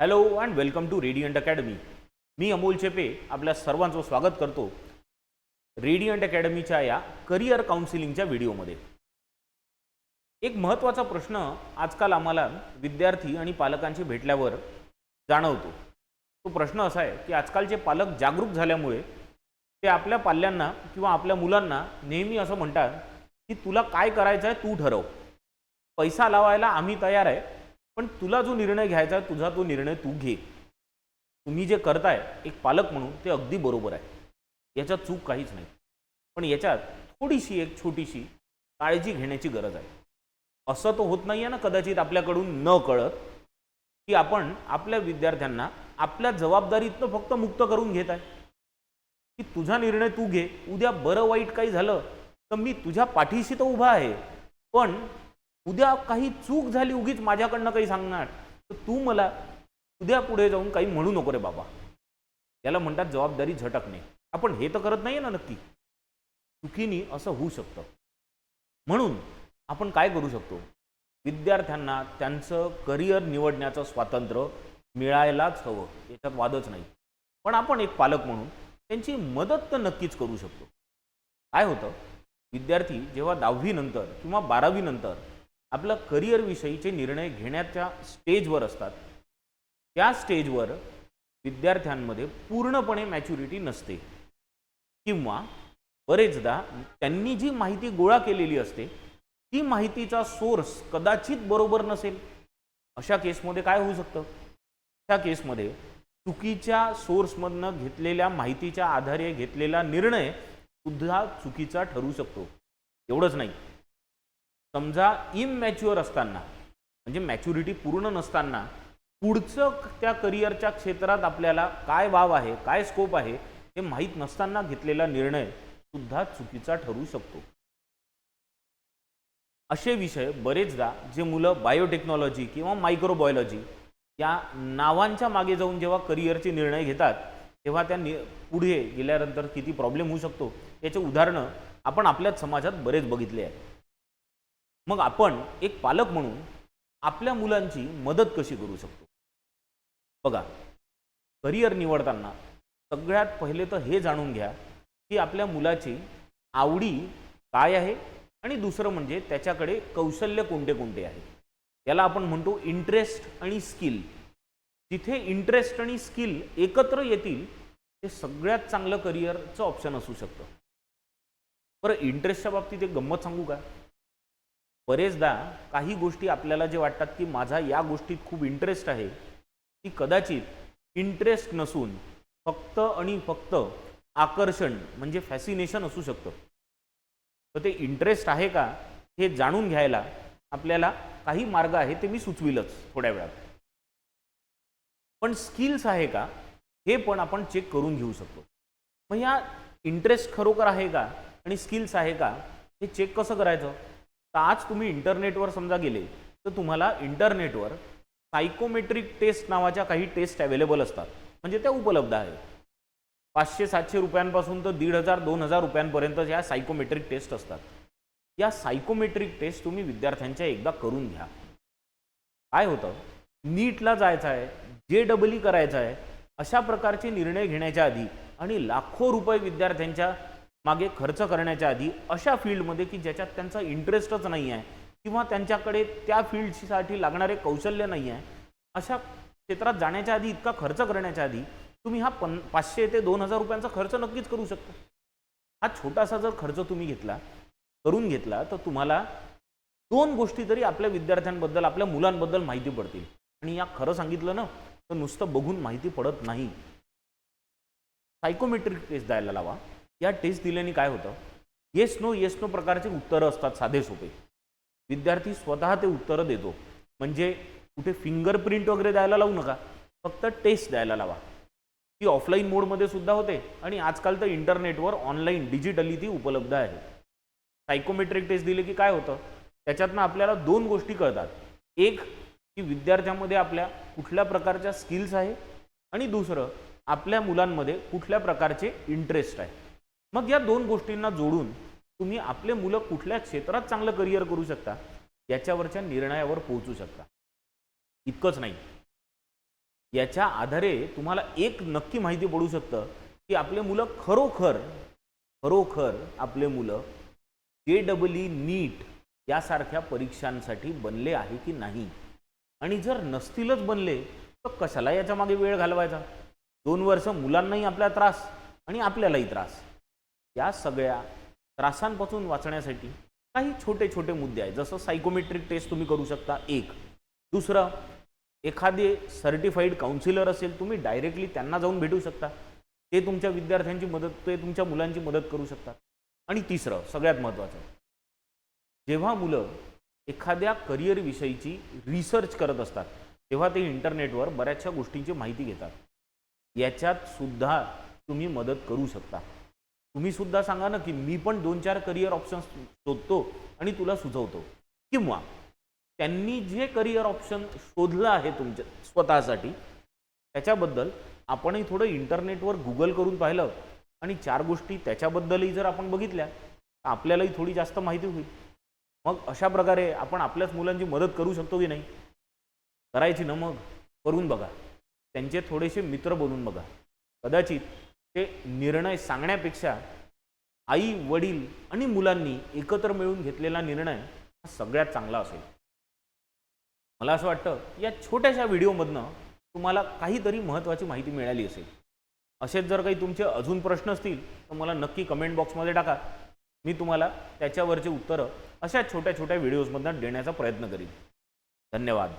Hello and welcome to radiant academy मी अमोल चेपे आपल्या सर्वांचं स्वागत करतो रेडियंट अकॅडमीच्या या करिअर काउन्सिलिंगच्या व्हिडिओमध्ये. एक महत्त्वाचा प्रश्न आजकाल आम्हाला विद्यार्थी आणि पालकांशी भेटल्यावर जाणवतो. तो प्रश्न असा आहे की आजकालचे पालक जागरूक झाल्यामुळे ते आपल्या पाल्यांना किंवा आपल्या मुलांना नेहमी असं म्हणतात की तुला काय करायचं आहे तू ठरव. पैसा लावायला आम्ही तयार आहे पण तुला जो निर्णय घ्यायचा आहे तुझा तो निर्णय तू घे. तुम्ही जे करताय एक पालक म्हणून ते अगदी बरोबर आहे. याच्यात चूक काहीच नाही. पण याच्यात थोडीशी एक छोटीशी काळजी घेण्याची गरज आहे. असं तर होत नाही आहे ना कदाचित आपल्याकडून न कळत की आपण आपल्या विद्यार्थ्यांना आपल्या जबाबदारीतनं फक्त मुक्त करून घेत आहे. की तुझा निर्णय तू घे. उद्या बरं वाईट काही झालं तर मी तुझ्या पाठीशी तर उभा आहे. पण उद्या काही चूक झाली उगीच माझ्याकडनं काही सांगणार. तर तू मला उद्या पुढे जाऊन काही म्हणू नको रे बाबा. याला म्हणतात जबाबदारी झटकणे. आपण हे तर करत नाही ना नक्की. चुकीनी असं होऊ शकतं. म्हणून आपण काय करू शकतो? विद्यार्थ्यांना त्यांचं करिअर निवडण्याचं स्वातंत्र्य मिळायलाच हवं. याच्यात वादच नाही. पण आपण एक पालक म्हणून त्यांची मदत तर नक्कीच करू शकतो. काय होतं? विद्यार्थी जेव्हा दहावीनंतर किंवा बारावीनंतर आपलं करिअरविषयीचे निर्णय घेण्याच्या स्टेजवर असतात. त्या स्टेजवर विद्यार्थ्यांमध्ये पूर्णपणे मॅच्युरिटी नसते. किंवा बरेचदा त्यांनी जी माहिती गोळा केलेली असते ती माहितीचा सोर्स कदाचित बरोबर नसेल. अशा केसमध्ये काय होऊ शकतं? त्या केसमध्ये चुकीच्या सोर्समधनं घेतलेल्या माहितीच्या आधारे घेतलेला निर्णय सुद्धा चुकीचा ठरू शकतो. एवढंच नाही. समजा इममॅच्युअर असताना म्हणजे मॅच्युरिटी पूर्ण नसताना पुढचं त्या करिअरच्या क्षेत्रात आपल्याला काय वाव आहे काय स्कोप आहे हे माहीत नसताना घेतलेला निर्णय सुद्धा चुकीचा ठरू शकतो. असे विषय बरेचदा जे मुलं बायोटेक्नॉलॉजी किंवा मायक्रोबायोलॉजी या नावांच्या मागे जाऊन जेव्हा करिअरचे निर्णय घेतात तेव्हा त्या नि पुढे गेल्यानंतर किती प्रॉब्लेम होऊ शकतो याचे उदाहरणं आपण आपल्याच समाजात बरेच बघितले आहे मग आपण एक पालक म्हणून आपल्या मुलांची मदत कशी करू शकतो? बघा करिअर निवडताना सगळ्यात पहिले तर हे जाणून घ्या की आपल्या मुलाची आवडी काय आहे आणि दुसरं म्हणजे त्याच्याकडे कौशल्य कोणते कोणते आहे? याला आपण म्हणतो इंटरेस्ट आणि स्किल जिथे इंटरेस्ट आणि स्किल एकत्र येतील ते सगळ्यात चांगलं करिअरचं ऑप्शन असू शकतं. बरं इंटरेस्टच्या बाबतीत एक गंमत सांगू का? बरेचदा काही गोष्टी आपल्याला जे वाटतात की माझा या गोष्टीत खूप इंटरेस्ट आहे ती कदाचित इंटरेस्ट नसून फक्त आणि फक्त आकर्षण म्हणजे फॅसिनेशन असू शकतं. तर ते इंटरेस्ट आहे का हे जाणून घ्यायला आपल्याला काही मार्ग आहे ते मी सुचविलच थोड्या वेळात. पण स्किल्स आहे का हे पण आपण चेक करून घेऊ शकतो. मग या इंटरेस्ट खरोखर आहे का आणि स्किल्स आहे का हे चेक कसं करायचं? तर आज तुम्ही इंटरनेटवर समजा गेले तर तुम्हाला इंटरनेटवर सायकोमेट्रिक टेस्ट नावाच्या काही टेस्ट अवेलेबल असतात. म्हणजे त्या उपलब्ध आहेत. पाचशे सातशे रुपयांपासून तर दीड हजार दोन हजार रुपयांपर्यंत या सायकोमेट्रिक टेस्ट असतात. या सायकोमेट्रिक टेस्ट तुम्ही विद्यार्थ्यांच्या एकदा करून घ्या. काय होतं? नीटला जायचं आहे जे डबल करायचं आहे अशा प्रकारचे निर्णय घेण्याच्या आधी आणि लाखो रुपये विद्यार्थ्यांच्या मागे खर्च करण्याच्या आधी अशा फील्डमध्ये की ज्याच्यात त्यांचा इंटरेस्टच नाही आहे किंवा त्यांच्याकडे त्या फील्डसाठी लागणारे कौशल्य नाही आहे अशा क्षेत्रात जाण्याच्या आधी इतका खर्च करण्याच्या आधी तुम्ही हा पन पाचशे ते दोन हजार रुपयांचा खर्च नक्कीच करू शकता. हा छोटासा जर खर्च तुम्ही घेतला करून घेतला तर तुम्हाला दोन गोष्टी तरी आपल्या विद्यार्थ्यांबद्दल आपल्या मुलांबद्दल माहिती पडतील. आणि या खरं सांगितलं ना तर नुसतं बघून माहिती पडत नाही. सायकोमेट्रिक टेस्ट द्यायला लावा. या टेस्ट दिल्याने काय होतं? येस नो येस नो प्रकारचे उत्तरं असतात साधे सोपे. विद्यार्थी स्वतः ते उत्तरं देतो. म्हणजे कुठे फिंगरप्रिंट वगैरे द्यायला लावू नका. फक्त टेस्ट द्यायला लावा. ती ऑफलाईन मोडमध्ये सुद्धा होते आणि आजकाल तर इंटरनेटवर ऑनलाईन डिजिटली ती उपलब्ध आहे. सायकोमेट्रिक टेस्ट दिले की काय होतं? त्याच्यातनं आपल्याला दोन गोष्टी कळतात. एक की विद्यार्थ्यामध्ये आपल्या कुठल्या प्रकारच्या स्किल्स आहे? आणि दुसरं आपल्या मुलांमध्ये कुठल्या प्रकारचे इंटरेस्ट आहे? मग या दोन गोष्टींना जोडून तुम्ही आपले मुलं कुठल्या क्षेत्रात चांगलं करिअर करू शकता याच्यावरच्या निर्णयावर पोहोचू शकता. इतकंच नाही. याच्या आधारे तुम्हाला एक नक्की माहिती पडू शकतं की आपले मुलं खरोखर खरोखर आपले मुलं जे डबल ई नीट यासारख्या परीक्षांसाठी बनले आहे की नाही? आणि जर नसतीलच बनले तर कशाला याच्या मागे वेळ घालवायचा? दोन वर्ष मुलांनाही आपला त्रास आणि आपल्यालाही त्रास. या सगळ्या त्रासांपासून वाचण्यासाठी काही छोटे छोटे मुद्दे आहेत. जसं सायकोमेट्रिक टेस्ट तुम्ही करू शकता एक. दुसरं एखादे सर्टिफाईड काउन्सिलर असेल तुम्ही डायरेक्टली त्यांना जाऊन भेटू शकता. ते तुमच्या विद्यार्थ्यांची मदत ते तुमच्या मुलांची मदत करू शकतात. आणि तिसरं सगळ्यात महत्त्वाचं जेव्हा मुलं एखाद्या करिअरविषयीची रिसर्च करत असतात तेव्हा ते इंटरनेटवर बऱ्याचशा गोष्टींची माहिती घेतात. याच्यात सुद्धा तुम्ही मदत करू शकता. तुम्ही सुद्धा सांगा ना की मी पण दोन चार करिअर ऑप्शन्स शोधतो आणि तुला सुचवतो. किंवा त्यांनी जे करिअर ऑप्शन शोधलं आहे तुमच्या स्वतःसाठी त्याच्याबद्दल आपणही थोडं इंटरनेटवर गुगल करून पाहिलं आणि चार गोष्टी त्याच्याबद्दलही जर आपण बघितल्या तर आपल्यालाही थोडी जास्त माहिती होईल. मग अशा प्रकारे आपण आपल्याच मुलांची मदत करू शकतो की नाही? करायची ना मग? करून बघा. त्यांचे थोडेसे मित्र बनून बघा. कदाचित ते निर्णय सांगण्यापेक्षा आई वडील आणि मुलांनी एकत्र मिळून घेतलेला निर्णय हा सगळ्यात चांगला असेल. मला असं वाटतं या छोट्याशा व्हिडिओमधनं तुम्हाला काहीतरी महत्त्वाची माहिती मिळाली असेल. असेच जर काही तुमचे अजून प्रश्न असतील तर मला नक्की कमेंट बॉक्समध्ये टाका. मी तुम्हाला त्याच्यावरचे उत्तरं अशा छोट्या छोट्या व्हिडिओजमधनं देण्याचा प्रयत्न करीन. धन्यवाद.